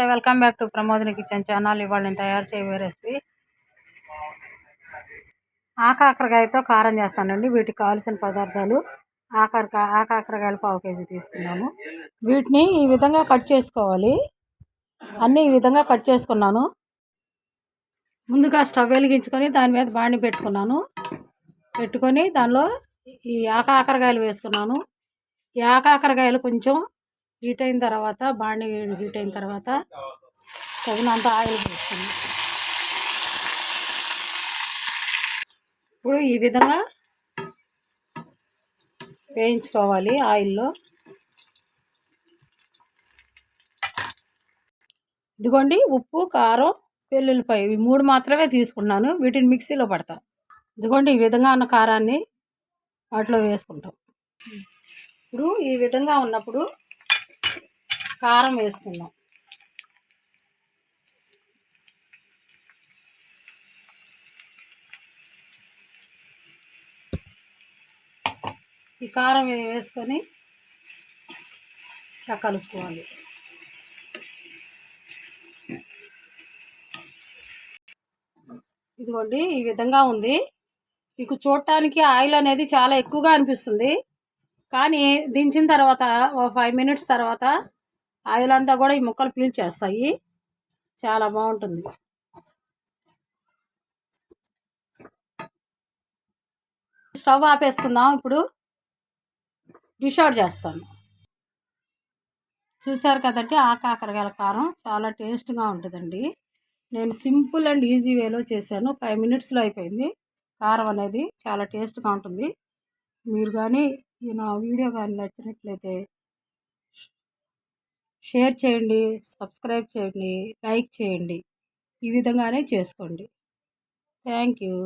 నమస్తే welcome back to Pramodini kitchen channel ఇవాళ నేను తయారు చేయబోయే రెసిపీ ఆకాకరకాయతో కారం చేస్తానండి. వీటికి కావాల్సిన పదార్థాలు ఆకారకాయ ఆకాకరకాయలు పావు కేజీ తీసుకున్నాను. వీటిని ఈ విధంగా కట్ చేసుకోవాలి. అన్నీ ఈ విధంగా కట్ చేసుకున్నాను. ముందుగా స్టవ్ వెలిగించుకొని దాని మీద బాణి పెట్టుకున్నాను. పెట్టుకొని దానిలో ఈ ఆకాకరకాయలు వేసుకున్నాను. ఈ ఆకాకరకాయలు కొంచెం హీట్ అయిన తర్వాత బాండి హీట్ అయిన తర్వాత తగినంత ఆయిల్ వేసుకుని ఇప్పుడు ఈ విధంగా వేయించుకోవాలి ఆయిల్లో. ఇదిగోండి ఉప్పు కారం వెల్లుల్లిపాయ ఇవి మూడు మాత్రమే తీసుకున్నాను. వీటిని మిక్సీలో పడతా. ఇదిగోండి ఈ విధంగా ఉన్న కారాన్ని వాటిలో వేసుకుంటాం. ఇప్పుడు ఈ విధంగా ఉన్నప్పుడు కారం వేసుకుందాం. ఈ కారం వేసుకొని ఇట్లా కలుపుకోవాలి. ఇదిగోండి ఈ విధంగా ఉంది. మీకు చూడటానికి ఆయిల్ అనేది చాలా ఎక్కువగా అనిపిస్తుంది. కానీ దించిన తర్వాత ఓ ఫైవ్ మినిట్స్ తర్వాత ఆయిల్ అంతా కూడా ఈ ముక్కలు పీల్చేస్తాయి. చాలా బాగుంటుంది. స్టవ్ ఆపేసుకుందాం. ఇప్పుడు డిష్ అవుట్ చేస్తాను. చూసారు కదండి ఆ కాకరకాయల కారం చాలా టేస్ట్గా ఉంటుందండి. నేను సింపుల్ అండ్ ఈజీ వేలో చేశాను. ఫైవ్ మినిట్స్లో అయిపోయింది. కారం అనేది చాలా టేస్ట్గా ఉంటుంది. మీరు కానీ నా వీడియో కానీ నచ్చినట్లయితే షేర్ చేయండి సబ్స్క్రైబ్ చేయండి లైక్ చేయండి. ఈ విధంగానే చేసుకోండి. Thank you.